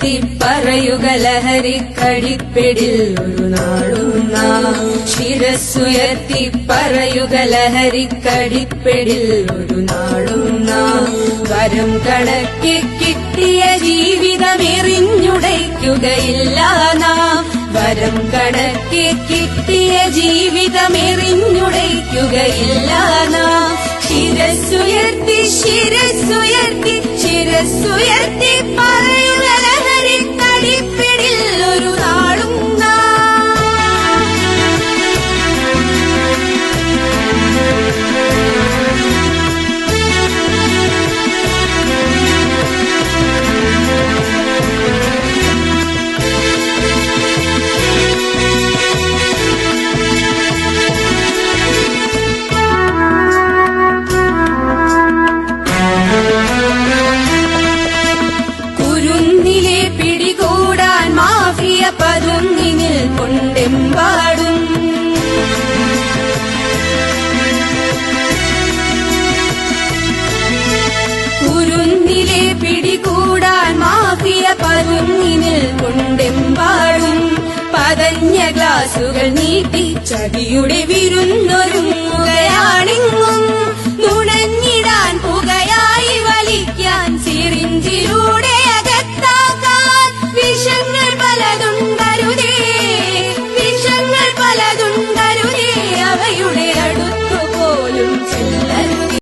ശിരസ്സുയർത്തി പറയുക ലഹരി കടിപ്പിടിൽ ഒരു നാളും നാം ശിരസ്സുയർത്തി പറയുക ലഹരിക്കടിപ്പിടിൽ ഒരു നാളും നാം വരം കണക്കി കിട്ടിയ ജീവിതം എറിഞ്ഞുടയ്ക്കുകയില്ല നാം. വരം കണക്കി കിട്ടിയ ജീവിതം എറിഞ്ഞുടയ്ക്കുകയില്ല നാം. ശിരസ്സുയർത്തി ശിരസ്സുയർത്തി ശിരസ്സുയർത്തി പറയുക പിടികൂടാൻ മാഫിയ പതുങ്ങിനിൽ കൊണ്ടെമ്പാടും. പതഞ്ഞ ഗ്ലാസുകൾ നീട്ടി ചതിയുടെ വിരുന്നൊരുങ്ങുകയാണിങ്ങും. നുണഞ്ഞിടാൻ പുകയായി വലിക്കാൻ സിറിഞ്ചിലൂടെ അകത്താക്കാൻ വിഷങ്ങൾ പലതുണ്ടരുതേ വിഷങ്ങൾ പലതുണ്ടരുതേ. അവയുടെ അടുത്തു പോലും ചെല്ലരുത്.